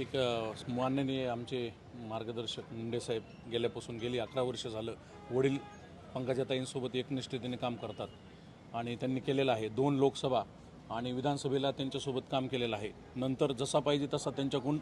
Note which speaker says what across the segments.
Speaker 1: एक अ, माननीय आमचे मार्गदर्शक मुंडे साहेब गेल्यापासून गेली अकरा वर्ष झालं. वडील पंकजाताईंसोबत एकनिष्ठतेने काम करतात आणि त्यांनी केलेलं आहे. दोन लोकसभा आणि विधानसभेला त्यांच्यासोबत काम केलेलं आहे. नंतर जसा पाहिजे तसा त्यांच्याकडून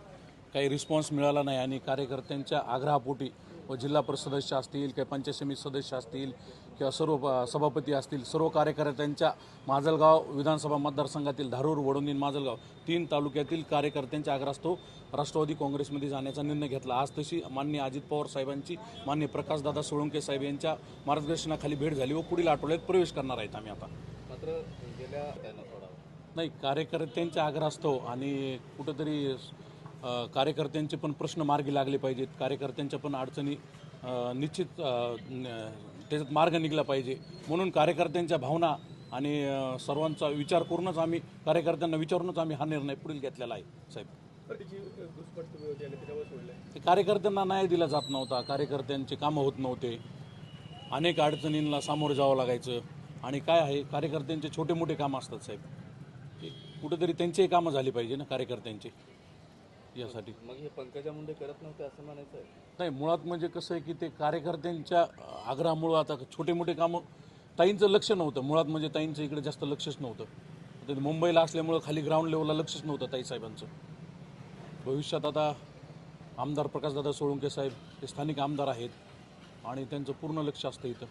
Speaker 1: काही रिस्पॉन्स मिळाला नाही आणि कार्यकर्त्यांच्या आग्रहापोटी व जिल्हा परिषद सदस्य असतील किंवा पंचायत समिती सदस्य असतील किंवा सर्व सभापती असतील सर्व कार्यकर्त्यांच्या माजलगाव विधानसभा मतदारसंघातील धारूर वडोंदी माजलगाव तीन तालुक्यातील कार्यकर्त्यांच्या आग्रहास्तव राष्ट्रवादी काँग्रेसमध्ये जाण्याचा निर्णय घेतला. आज तशी मान्य अजित पवार साहेबांची मान्य प्रकाशदादा सोळंके साहेब यांच्या मार्गदर्शनाखाली भेट झाली व पुढील आठवड्यात प्रवेश करणार आहेत आम्ही आता.
Speaker 2: मात्र गेल्या
Speaker 1: नाही कार्यकर्त्यांच्या आग्रहास्तव आणि कुठंतरी कार्यकर्त्यांचे पण प्रश्न मार्गी लागले पाहिजेत. कार्यकर्त्यांच्या पण अडचणी निश्चित त्याच्यात मार्ग निघला पाहिजे. म्हणून कार्यकर्त्यांच्या भावना आणि सर्वांचा विचार करूनच आम्ही कार्यकर्त्यांना विचारूनच आम्ही हा निर्णय पुढील घेतलेला आहे साहेब. ते कार्यकर्त्यांना न्याय दिला जात नव्हता. कार्यकर्त्यांचे कामं होत नव्हते. अनेक अडचणींना सामोरं जावं लागायचं. आणि काय आहे कार्यकर्त्यांचे छोटे मोठे कामं असतात साहेब. कुठेतरी त्यांचेही कामं झाली पाहिजे ना कार्यकर्त्यांचे. यासाठी.
Speaker 2: मग हे पंकजा मुंडे करत नव्हते असं म्हणायचं आहे.
Speaker 1: नाही मुळात म्हणजे कसं आहे की ते कार्यकर्त्यांच्या आग्रहामुळं आता छोटे मोठे कामं ताईंचं लक्ष नव्हतं. मुळात म्हणजे ताईंचं इकडे जास्त लक्षच नव्हतं. ते मुंबईला असल्यामुळं खाली ग्राउंड लेवलला लक्षच नव्हतं ताई साहेबांचं. भविष्यात आता आमदार प्रकाशदादा सोळुंके साहेब हे स्थानिक आमदार आहेत आणि त्यांचं पूर्ण लक्ष असतं इथं.